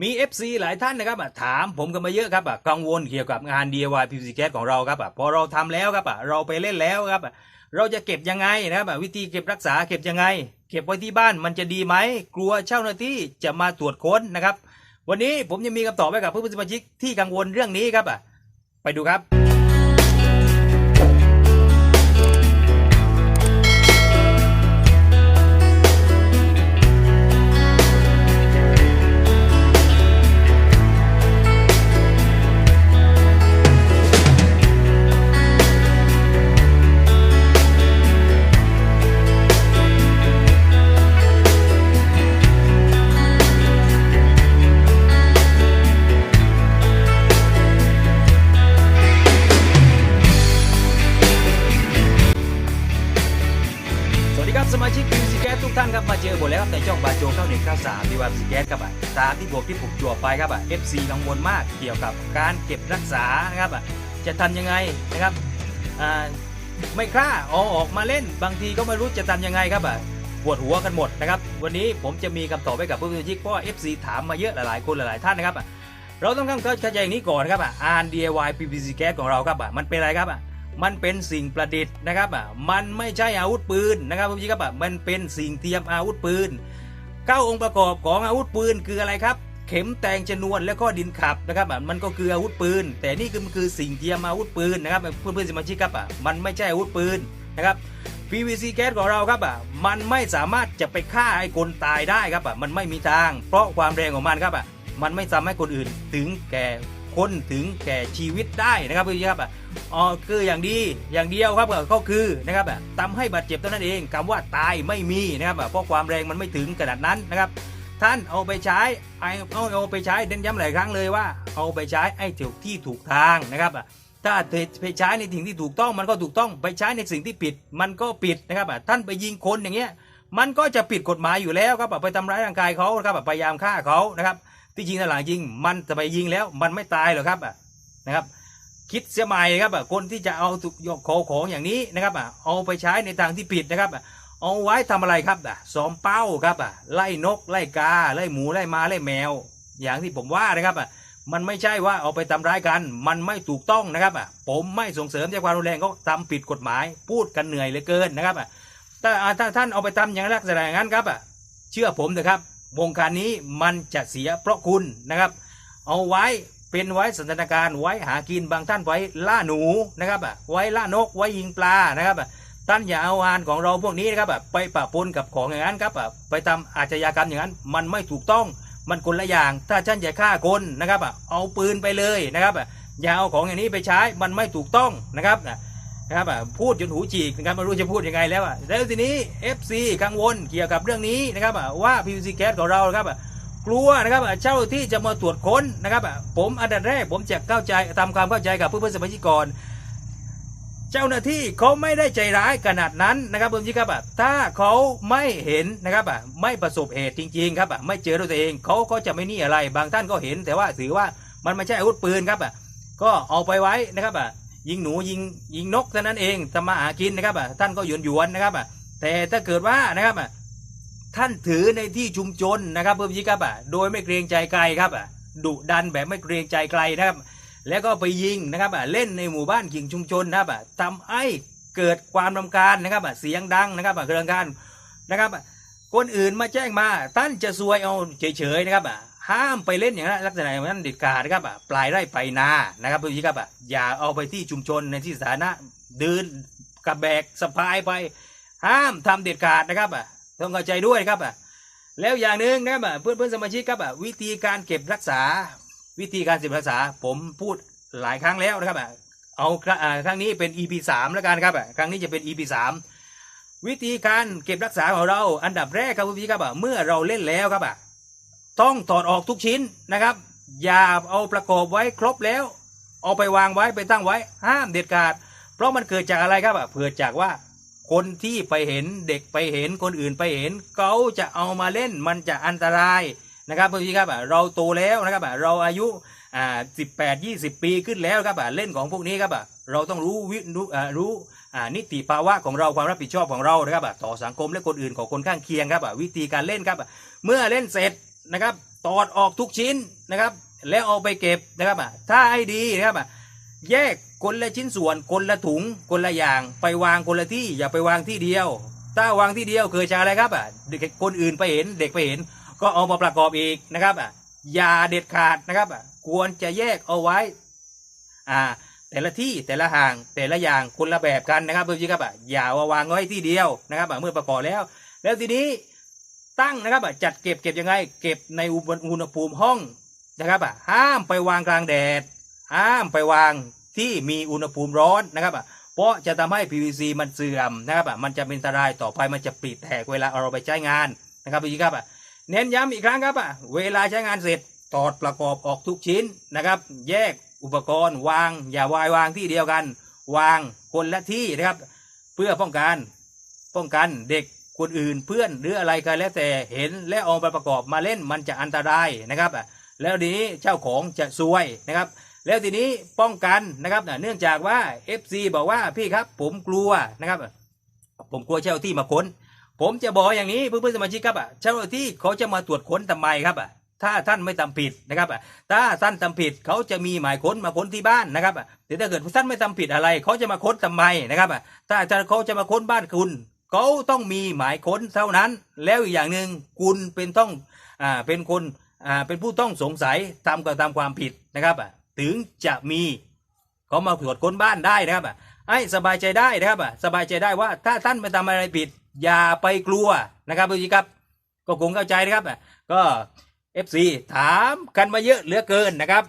มี FC หลายท่านนะครับถามผมกันมาเยอะครับกังวลเกี่ยวกับงาน DIY PVC Gas ของเราครับพอเราทำแล้วครับเราไปเล่นแล้วครับเราจะเก็บยังไงนะครับวิธีเก็บรักษาเก็บยังไง เก็บไว้ที่บ้านมันจะดีไหมกลัวเช่าหน้าที่จะมาตรวจค้นนะครับ วันนี้ผมจะมีคำตอบให้กับเพื่อนสมาชิกที่กังวลเรื่องนี้ครับไปดูครับ สวัสดีครับสมาชิก PVC Gas ทุกท่านครับมาเจอผมแล้วครับในช่องบาโจ9193ดีวา PVC Gas ครับอะตามที่บอกที่ผมจั่วไปครับอะ FC กังวลมากเกี่ยวกับการเก็บรักษานะครับอะจะทำยังไงนะครับอ่าไม่กล้าเอาออกมาเล่นบางทีก็ไม่รู้จะทำยังไงครับอะปวดหัวกันหมดนะครับวันนี้ผมจะมีคำตอบให้กับผู้สมาชิกเพราะ FC ถามมาเยอะหลายๆคนหลายๆท่านนะครับอะเราต้องเข้าใจอย่างนี้ก่อนครับอะ R DIY PVC Gas ของเราครับอะมันเป็นอะไรครับอะ มันเป็นสิ่งประดิษฐ์นะครับอะมันไม่ใช่อาวุธปืนนะครับคุณผู้ครับอะมันเป็นสิ่งเทียมอาวุธปืนเก้าองค์ประกอบของอาวุธปืนคืออะไรครับ เข็มแทงชนวนแล้วก็ดินขับนะครับอะมันก็คืออาวุธปืน แต่นี่คือมันคือสิ่งเทียมอาวุธปืนนะครับเพื่อนเพื่อนสมาชิกครับอะมันไม่ใช่อาวุธปืนนะครับ PVC แก๊สของเราครับอะมันไม่สามารถจะไปฆ่าไอ้คนตายได้ครับอะมันไม่มีทาง เพราะความแรงของมันครับอะมันไม่ทำให้คนอื่นถึงแก่ คนถึงแก่ชีวิตได้นะครับพี่ครับอ๋อคืออย่างดีอย่างเดียวครับก็คือนะครับแบบทำให้บาดเจ็บเท่านั้นเองคำว่าตายไม่มีนะครับเพราะความแรงมันไม่ถึงขนาดนั้นนะครับ ท่านเอาไปใช้ไอเอาเอาไปใช้เน้นย้ำหลายครั้งเลยว่า เอาไปใช้ไอ้ถูกที่ถูกทางนะครับถ้าไปใช้ในสิ่งที่ถูกต้องมันก็ถูกต้องไปใช้ในสิ่งที่ผิดมันก็ผิดนะครับท่านไปยิงคนอย่างเงี้ยมันก็จะผิดกฎหมายอยู่แล้วครับไปทำร้ายร่างกายเขาครับพยายามฆ่าเขานะครับ ที่จริงถ้าหลังยิง มันจะไปยิงแล้ว มันไม่ตายหรอกครับอะนะครับ คิดเสียใหม่ครับอะคนที่จะเอาถูกยกของของอย่างนี้นะครับอะเอาไปใช้ในทางที่ผิดนะครับอะเอาไว้ทำอะไรครับอะซ้อมเป้าครับอะไล่นกไล่กาไล่หมูไล่มาไล่แมว อย่างที่ผมว่านะครับอะมันไม่ใช่ว่าเอาไปทำร้ายกัน มันไม่ถูกต้องนะครับอะผมไม่ส่งเสริมใช้ความรุนแรงก็ทำผิดกฎหมาย พูดกันเหนื่อยเหลือเกินนะครับอะถ้าอ่ถ้าท่านเอาไปทำอย่างลักษณะอย่างนั้นครับอะเชื่อผมนะครับ วงการนี้มันจะเสียเพราะคุณนะครับ เอาไว้เป็นไว้สันทนาการไว้หากินบางท่านไว้ล่าหนูนะครับอะไว้ล่านกไว้ยิงปลานะครับอะท่านอย่าเอาอาหารของเราพวกนี้นะครับอะไปปะปนกับของอย่างนั้นครับอะไปทำอาชญากรรมอย่างนั้น มันไม่ถูกต้องมันคนละอย่าง ถ้าท่านจะฆ่าคนนะครับอะเอาปืนไปเลยนะครับอะอย่าเอาของอย่างนี้ไปใช้มันไม่ถูกต้องนะครับอะ นะครับพูดจนหูฉีกนะครับไม่รู้จะพูดยังไงแล้วอะแล้วทีนี้ FC กังวลเกี่ยวกับเรื่องนี้นะครับว่า PVC Gas ของเราครับกลัวนะครับเจ้าที่จะมาตรวจค้นนะครับผมอันดับแรกผมจะเข้าใจทำความเข้าใจกับเพื่อนๆสมาชิกก่อนเจ้าหน้าที่เขาไม่ได้ใจร้ายขนาดนั้นนะครับเพื่อนๆครับถ้าเขาไม่เห็นนะครับไม่ประสบเหตุจริง ๆ ครับไม่เจอด้วยตัวเองเขาก็จะไม่นี่อะไร บางท่านก็เห็น แต่ว่าถือว่ามันไม่ใช่อาวุธปืนครับก็เอาไปไว้นะครับ ยิงหนูยิงยิงนกเท่านั้นเองทำมาหากินนะครับอะท่านก็หยวนหยวนนะครับอะแต่ถ้าเกิดว่านะครับอะท่านถือในที่ชุมชนนะครับเพื่อนพี่ครับอะโดยไม่เกรงใจใครครับอะดุดันแบบไม่เกรงใจใครนะครับ แล้วก็ไปยิงนะครับอะเล่นในหมู่บ้านกิ่งชุมชนนะครับอะทำให้เกิดความรำคาญนะครับอะเสียงดังนะครับอะเรื่องการนะครับอะคนอื่นมาแจ้งมาท่านจะซวยเอาเฉยๆนะครับอะ ห้ามไปเล่นอย่างนั้นลักษณะอย่างนั้นเด็ดขาดนะครับอะปลายไร่ไปนานะครับเพื่อนพี่ครับอะอย่าเอาไปที่ชุมชนในที่สาธารณะเดินกระแบกสะพายไป ห้ามทำเด็ดขาดนะครับอะต้องเข้าใจด้วยครับอะแล้วอย่างหนึ่งนะครับอะเพื่อนเพื่อนสมาชิกครับอะวิธีการเก็บรักษา วิธีการเก็บรักษา ผมพูดหลายครั้งแล้วนะครับอะเอาครั้งนี้เป็น EP สามแล้วกันครับอะครั้งนี้จะเป็น EP สามวิธีการเก็บรักษาของเราอันดับแรกครับพี่ครับอะเมื่อเราเล่นแล้วครับอะ ต้องถอดออกทุกชิ้นนะครับ อย่าเอาประกอบไว้ครบแล้ว เอาไปวางไว้ไปตั้งไว้ห้ามเด็ดขาด เพราะมันเกิดจากอะไรครับอะเกิดจากว่าคนที่ไปเห็นเด็กไปเห็นคนอื่นไปเห็นเขาจะเอามาเล่นมันจะอันตรายนะครับเพื่อนๆครับอ่เราโตแล้วนะครับอ่เราอายุอ่าสิบแปดยี่สิบปีขึ้นแล้วครับอ่เล่นของพวกนี้ครับอ่เราต้องรู้วิรู้อ่ารู้อ่านิติภาวะของเราความรับผิดชอบของเรานะครับอ่ต่อสังคมและคนอื่นของคนข้างเคียงครับอ่วิธีการเล่นครับอ่เมื่อเล่นเสร็จ นะครับตอดออกทุกชิ้นนะครับ แล้วเอาไปเก็บนะครับอะถ้าให้ดีนะครับอะแยกคนละชิ้นส่วนคนละถุงคนละอย่าง ไปวางคนละที่อย่าไปวางที่เดียว ถ้าวางที่เดียวเกิดจาอะไรครับอะเด็กคนอื่นไปเห็นเด็กไปเห็น ก็เอามาประกอบอีกนะครับอะอย่าเด็ดขาดนะครับอะควรจะแยกเอาไว้อ่าแต่ละที่แต่ละห่างแต่ละอย่างคนละแบบกันนะครับเพื่อนๆครับอะอย่าเอาวางไว้ที่เดียวนะครับอะเมื่อประกอบแล้ว แล้วทีนี้ ตั้งนะครับอะจัดเก็บเก็บยังไง เก็บในอุณอุณหภูมิห้องนะครับอะห้ามไปวางกลางแดด ห้ามไปวางที่มีอุณหภูมิร้อนนะครับอะเพราะจะทำให้ PVC มันเสื่อมนะครับอะมันจะเป็นอันตรายต่อไปมันจะปริแตกเวลาเราไปใช้งานนะครับพื่ครับอะเน้นย้ำอีกครั้งครับอะเวลาใช้งานเสร็จถอดประกอบออกทุกชิ้นนะครับ แยกอุปกรณ์วางอย่าวายวางที่เดียวกัน วางคนละที่นะครับ เพื่อป้องกันป้องกันเด็ก คนอื่นเพื่อนหรืออะไรก็แล้วแต่เห็นและเอาไปประกอบมาเล่นมันจะอันตรายนะครับอะแล้วทีนี้เจ้าของจะซวยนะครับ แล้วทีนี้ป้องกันนะครับเนื่องจากว่า FC บอกว่าพี่ครับผมกลัวนะครับ ผมกลัวเจ้าที่มาค้น ผมจะบอกอย่างนี้เพื่อนๆสมาชิกครับอะเจ้าที่เขาจะมาตรวจค้นทำไมครับอะถ้าท่านไม่ทำผิดนะครับอะถ้าท่านทำผิดเขาจะมีหมายค้นมาค้นที่บ้านนะครับอะแต่ถ้าเกิดท่านไม่ทำผิดอะไร เขาจะมาค้นทำไมนะครับอะถ้าเขาจะมาค้นบ้านคุณ เขาต้องมีหมายค้นเท่านั้น แล้วอีกอย่างหนึ่งคุณเป็นต้องอ่าเป็นคนอ่าเป็นผู้ต้องสงสัยทำกระทำความผิดนะครับอะถึงจะมีเขามาตรวจค้นบ้านได้นะครับอะให้สบายใจได้นะครับอะสบายใจได้ว่าถ้าท่านไม่ทำอะไรผิด อย่าไปกลัวนะครับทุกท่ครับ ก็คงเข้าใจนะครับอะก็ FC ถามกันมาเยอะเหลือเกินนะครับ